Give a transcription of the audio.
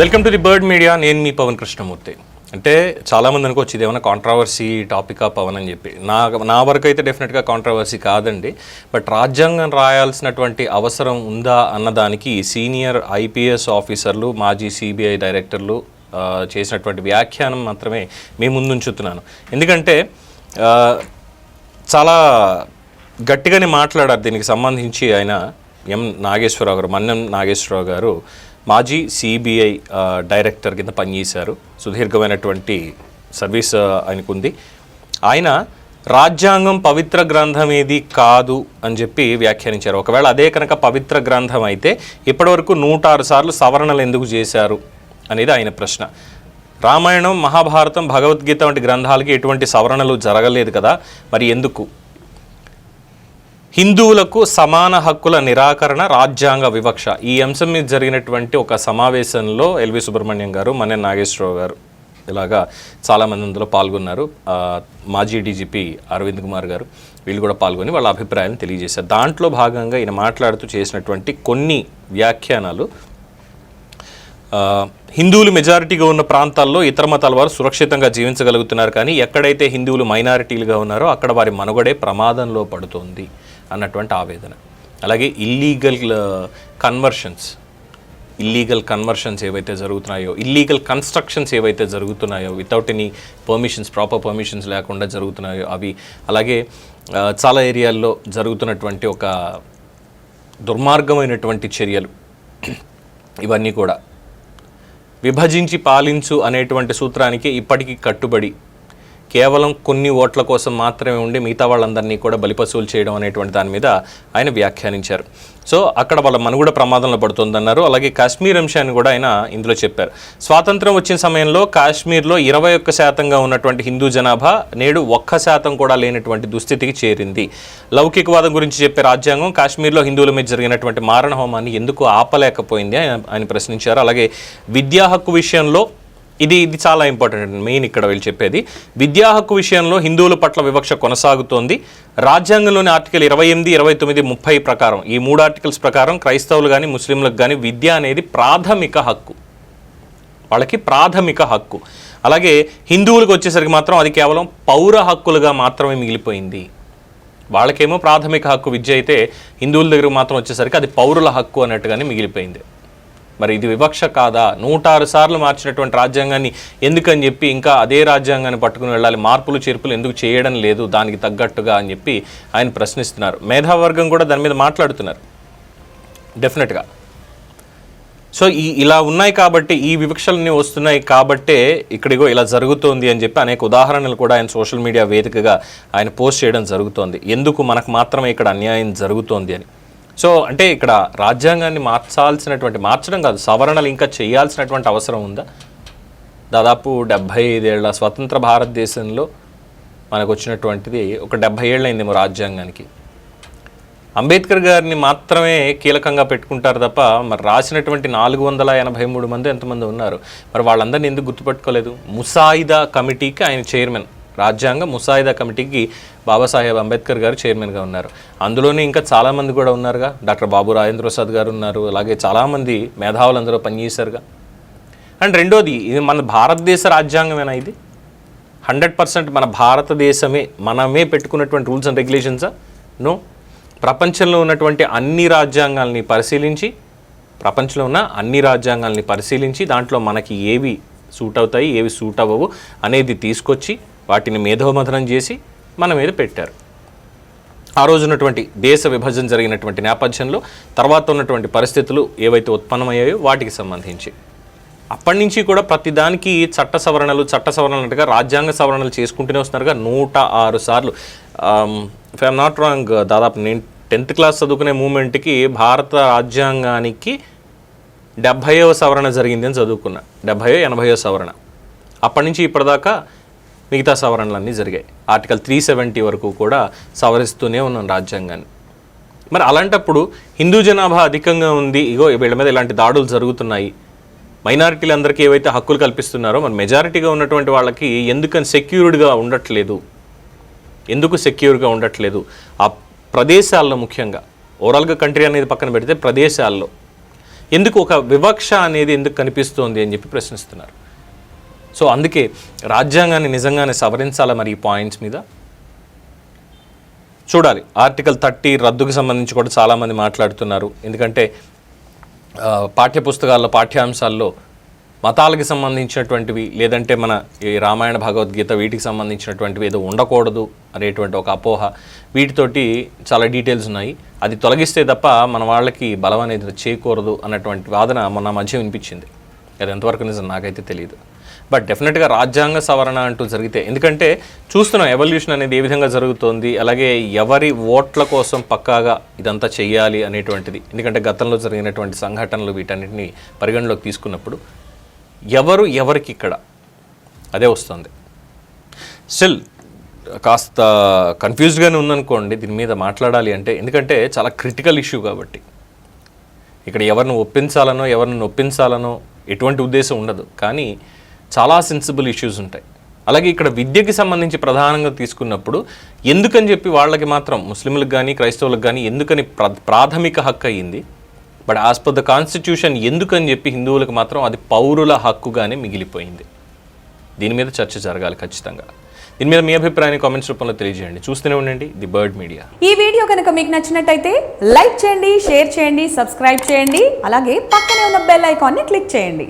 Welcome to the bird media. నేను మీ పవన్ కృష్ణమూర్తి. అంటే చాలామంది అనుకోవచ్చు ఇది ఏమైనా కాంట్రవర్సీ టాపికా పవన్ అని చెప్పి. నా నా వరకు అయితే డెఫినెట్గా కాంట్రవర్సీ కాదండి. బట్ రాజ్యాంగం రాయాల్సినటువంటి అవసరం ఉందా అన్నదానికి సీనియర్ ఐపీఎస్ ఆఫీసర్లు మాజీ సిబిఐ డైరెక్టర్లు చేసినటువంటి వ్యాఖ్యానం మాత్రమే మీ ముందుంచుతున్నాను. ఎందుకంటే చాలా గట్టిగానే మాట్లాడారు దీనికి సంబంధించి ఆయన ఎం నాగేశ్వరరావు గారు మన్నెం నాగేశ్వరరావు గారు. మాజీ సిబిఐ డైరెక్టర్ కింద పనిచేశారు. సుదీర్ఘమైనటువంటి సర్వీస్ ఆయనకుంది. ఆయన రాజ్యాంగం పవిత్ర గ్రంథం ఏది కాదు అని చెప్పి వ్యాఖ్యానించారు. ఒకవేళ అదే కనుక పవిత్ర గ్రంథం అయితే ఇప్పటివరకు నూట ఆరు సార్లు సవరణలు ఎందుకు చేశారు అనేది ఆయన ప్రశ్న. రామాయణం మహాభారతం భగవద్గీత వంటి గ్రంథాలకి ఎటువంటి సవరణలు జరగలేదు కదా. మరి ఎందుకు? హిందువులకు సమాన హక్కుల నిరాకరణ రాజ్యాంగ వివక్ష. ఈ అంశం మీద జరిగినటువంటి ఒక సమావేశంలో ఎల్వి సుబ్రహ్మణ్యం గారు మన నాగేశ్వరరావు గారు ఇలాగా చాలామంది అందులో పాల్గొన్నారు. మాజీ డీజీపీ అరవింద్ కుమార్ గారు వీళ్ళు కూడా పాల్గొని వాళ్ళ అభిప్రాయాన్ని తెలియజేశారు. దాంట్లో భాగంగా ఈయన మాట్లాడుతూ చేసినటువంటి కొన్ని వ్యాఖ్యానాలు హిందువులు మెజారిటీగా ఉన్న ప్రాంతాల్లో ఇతర మతాల వారు సురక్షితంగా జీవించగలుగుతున్నారు. కానీ ఎక్కడైతే హిందువులు మైనారిటీలుగా ఉన్నారో అక్కడ వారి మనుగడే ప్రమాదంలో పడుతోంది. అన్నటువంటి ఆవేదన. అలాగే ఇల్లీగల్ కన్వర్షన్స్ ఇల్లీగల్ కన్వర్షన్స్ ఏవైతే జరుగుతున్నాయో ఇల్లీగల్ కన్స్ట్రక్షన్స్ ఏవైతే జరుగుతున్నాయో without any permissions proper permissions లేకుండా జరుగుతున్నాయో అవి అలాగే uh, చాలా ఏరియాల్లో జరుగుతున్నటువంటి ఒక దుర్మార్గమైనటువంటి చర్యలు. ఇవన్నీ కూడా. విభజించి పాలించు అనేటువంటి సూత్రానికి ఇప్పటికీ కట్టుబడి కేవలం కొన్ని ఓట్ల కోసం మాత్రమే ఉండి మిగతా వాళ్ళందరినీ కూడా బలిపశువులు చేయడం అనేటువంటి దాని మీద ఆయన వ్యాఖ్యానించారు. సో అక్కడ వాళ్ళ మనుగడ ప్రమాదంలో పడుతుందన్నారు. అలాగే కాశ్మీర్ అంశాన్ని కూడా ఆయన ఇందులో చెప్పారు. స్వాతంత్రం వచ్చిన సమయంలో కాశ్మీర్లో ఇరవై ఒక్క శాతంగా ఉన్నటువంటి హిందూ జనాభా నేడు ఒక్క శాతం కూడా లేనటువంటి దుస్థితికి చేరింది. లౌకికవాదం గురించి చెప్పే రాజ్యాంగం కాశ్మీర్లో హిందువుల మీద జరిగినటువంటి మారణ హోమాన్ని ఎందుకు ఆపలేకపోయింది ఆయన ఆయన ప్రశ్నించారు. అలాగే విద్యా హక్కు విషయంలో ఇది ఇది చాలా ఇంపార్టెంట్ మెయిన్ ఇక్కడ వీళ్ళు చెప్పేది. విద్యా హక్కు విషయంలో హిందువుల పట్ల వివక్ష కొనసాగుతోంది. రాజ్యాంగంలోని ఆర్టికల్ ఇరవై ఎనిమిది ఇరవై తొమ్మిది ముప్పై ప్రకారం ఈ మూడు ఆర్టికల్స్ ప్రకారం క్రైస్తవులు కానీ ముస్లింలకు కానీ విద్య అనేది ప్రాథమిక హక్కు. వాళ్ళకి ప్రాథమిక హక్కు. అలాగే హిందువులకు వచ్చేసరికి మాత్రం అది కేవలం పౌర హక్కులుగా మాత్రమే మిగిలిపోయింది. వాళ్ళకేమో ప్రాథమిక హక్కు విద్య అయితే హిందువుల దగ్గర మాత్రం వచ్చేసరికి అది పౌరుల హక్కు అన్నట్టుగానే మిగిలిపోయింది. మరి ఇది వివక్ష కాదా? నూట ఆరు సార్లు మార్చినటువంటి రాజ్యాంగాన్ని ఎందుకని చెప్పి ఇంకా అదే రాజ్యాంగాన్ని పట్టుకుని వెళ్ళాలి? మార్పులు చేర్పులు ఎందుకు చేయడం లేదు? దానికి తగ్గట్టుగా అని చెప్పి ఆయన ప్రశ్నిస్తున్నారు. మేధావర్గం కూడా దాని మీద మాట్లాడుతున్నారు. డెఫినెట్గా సో ఈ ఇలా ఉన్నాయి కాబట్టి ఈ వివక్షలన్నీ వస్తున్నాయి కాబట్టే ఇక్కడిగో ఇలా జరుగుతోంది అని చెప్పి అనేక ఉదాహరణలు కూడా ఆయన సోషల్ మీడియా వేదికగా ఆయన పోస్ట్ చేయడం జరుగుతోంది. ఎందుకు మనకు మాత్రమే ఇక్కడ అన్యాయం జరుగుతోంది అని. సో అంటే ఇక్కడ రాజ్యాంగాన్ని మార్చాల్సినటువంటి మార్చడం కాదు సవరణలు ఇంకా చేయాల్సినటువంటి అవసరం ఉందా? దాదాపు డెబ్భై ఐదేళ్ళ స్వతంత్ర భారతదేశంలో మనకు వచ్చినటువంటిది ఒక డెబ్భై ఏళ్ళైందేమో రాజ్యాంగానికి. అంబేద్కర్ గారిని మాత్రమే కీలకంగా పెట్టుకుంటారు తప్ప మరి రాసినటువంటి నాలుగు వందల ఎనభై మూడు మంది ఎంతమంది ఉన్నారు? మరి వాళ్ళందరినీ ఎందుకు గుర్తుపెట్టుకోలేదు? ముసాయిదా కమిటీకి ఆయన చైర్మన్. రాజ్యాంగ ముసాయిదా కమిటీకి బాబాసాహెబ్ అంబేద్కర్ గారు చైర్మన్గా ఉన్నారు. అందులోనే ఇంకా చాలామంది కూడా ఉన్నారుగా. డాక్టర్ బాబు రాజేంద్ర ప్రసాద్ గారు ఉన్నారు. అలాగే చాలామంది మేధావులు అందరూ పనిచేశారుగా. అండ్ రెండోది ఇది మన భారతదేశ రాజ్యాంగమేనా ఇది? హండ్రెడ్ పర్సెంట్ మన భారతదేశమే మనమే పెట్టుకున్నటువంటి రూల్స్ అండ్ రెగ్యులేషన్సా? నో. ప్రపంచంలో ఉన్నటువంటి అన్ని రాజ్యాంగాల్ని పరిశీలించి ప్రపంచంలో ఉన్న అన్ని రాజ్యాంగాల్ని పరిశీలించి దాంట్లో మనకి ఏవి సూట్ అవుతాయి ఏవి సూట్ అవ్వవు అనేది తీసుకొచ్చి వాటిని మేధోమథనం చేసి మన మీద పెట్టారు. ఆ రోజు ఉన్నటువంటి దేశ విభజన జరిగినటువంటి నేపథ్యంలో తర్వాత ఉన్నటువంటి పరిస్థితులు ఏవైతే ఉత్పన్నమయ్యాయో వాటికి సంబంధించి. అప్పటి నుంచి కూడా ప్రతిదానికి చట్ట సవరణలు చట్ట సవరణలుగా అంటగా రాజ్యాంగ సవరణలు చేసుకుంటూనే వస్తున్నారుగా నూట ఆరు సార్లు. ఇఫ్ ఐఎమ్ నాట్ రాంగ్ దాదాపు నేను టెన్త్ క్లాస్ చదువుకునే మూమెంట్కి భారత రాజ్యాంగానికి డెబ్భైవ సవరణ జరిగిందని చదువుకున్నా. డెబ్భైయో ఎనభైయో సవరణ. అప్పటి నుంచి ఇప్పటిదాకా మిగతా సవరణలన్నీ జరిగాయి. ఆర్టికల్ త్రీ సెవెంటీ వరకు కూడా సవరిస్తూనే ఉన్నాం రాజ్యాంగాన్ని. మరి అలాంటప్పుడు హిందూ జనాభా అధికంగా ఉంది. ఇగో వీళ్ళ మీద ఇలాంటి దాడులు జరుగుతున్నాయి. మైనారిటీలందరికీ ఏవైతే హక్కులు కల్పిస్తున్నారో మరి మెజారిటీగా ఉన్నటువంటి వాళ్ళకి ఎందుకని సెక్యూర్డ్గా ఉండట్లేదు? ఎందుకు సెక్యూర్గా ఉండట్లేదు? ఆ ప్రదేశాల్లో ముఖ్యంగా ఓవరాల్గా కంట్రీ అనేది పక్కన పెడితే ప్రదేశాల్లో. ఎందుకు ఒక వివక్ష అనేది ఎందుకు కనిపిస్తోంది అని చెప్పి ప్రశ్నిస్తున్నారు. సో అందుకే రాజ్యాంగాన్ని నిజంగానే సవరించాలా మరి ఈ పాయింట్స్ మీద? చూడాలి. ఆర్టికల్ థర్టీ రద్దుకు సంబంధించి కూడా చాలామంది మాట్లాడుతున్నారు. ఎందుకంటే పాఠ్యపుస్తకాల్లో పాఠ్యాంశాల్లో మతాలకు సంబంధించినటువంటివి లేదంటే మన ఈ రామాయణ భగవద్గీత వీటికి సంబంధించినటువంటివి ఏదో ఉండకూడదు అనేటువంటి ఒక అపోహ వీటితోటి చాలా డీటెయిల్స్ ఉన్నాయి. అది తొలగిస్తే తప్ప మన వాళ్ళకి బలం అనేది చేయకూడదు అన్నటువంటి వాదన మొన్న మధ్య వినిపించింది. అది ఎంతవరకు నిజం నాకైతే తెలియదు. బట్ డెఫినెట్గా రాజ్యాంగ సవరణ అంటూ జరిగితే ఎందుకంటే చూస్తున్నాం ఎవల్యూషన్ అనేది ఏ విధంగా జరుగుతోంది అలాగే ఎవరి ఓట్ల కోసం పక్కాగా ఇదంతా చెయ్యాలి అనేటువంటిది ఎందుకంటే గతంలో జరిగినటువంటి సంఘటనలు వీటన్నిటిని పరిగణలోకి తీసుకున్నప్పుడు ఎవరు ఎవరికి ఇక్కడ అదే వస్తుంది. స్టిల్ కాస్త కన్ఫ్యూజ్డ్గానే ఉందనుకోండి దీని మీద మాట్లాడాలి అంటే ఎందుకంటే చాలా క్రిటికల్ ఇష్యూ కాబట్టి. ఇక్కడ ఎవరిని ఒప్పించాలనో ఎవరిని నొప్పించాలనో ఎటువంటి ఉద్దేశం ఉండదు. కానీ చాలా సెన్సిబుల్ ఇష్యూస్ ఉంటాయి. అలాగే ఇక్కడ విద్యకి సంబంధించి ప్రధానంగా తీసుకున్నప్పుడు ఎందుకని చెప్పి వాళ్ళకి మాత్రం ముస్లింలకు కానీ క్రైస్తవులకు కానీ ఎందుకని ప్ర ప్రాథమిక హక్కు అయ్యింది but as per the constitution ఎందుకని చెప్పి హిందువులకు మాత్రం అది పౌరుల హక్కుగానే మిగిలిపోయింది. దీని మీద చర్చ జరగాలి ఖచ్చితంగా. దీని మీద మీ అభిప్రాయాన్ని కామెంట్స్ రూపంలో తెలియజేయండి. చూస్తూనే ఉండండి ది బర్డ్ మీడియా ఈ వీడియో కనుక మీకు నచ్చినట్టయితే లైక్ చేయండి షేర్ చేయండి సబ్స్క్రైబ్ చేయండి అలాగే పక్కనే ఉన్న బెల్ ఐకాన్ని క్లిక్ చేయండి.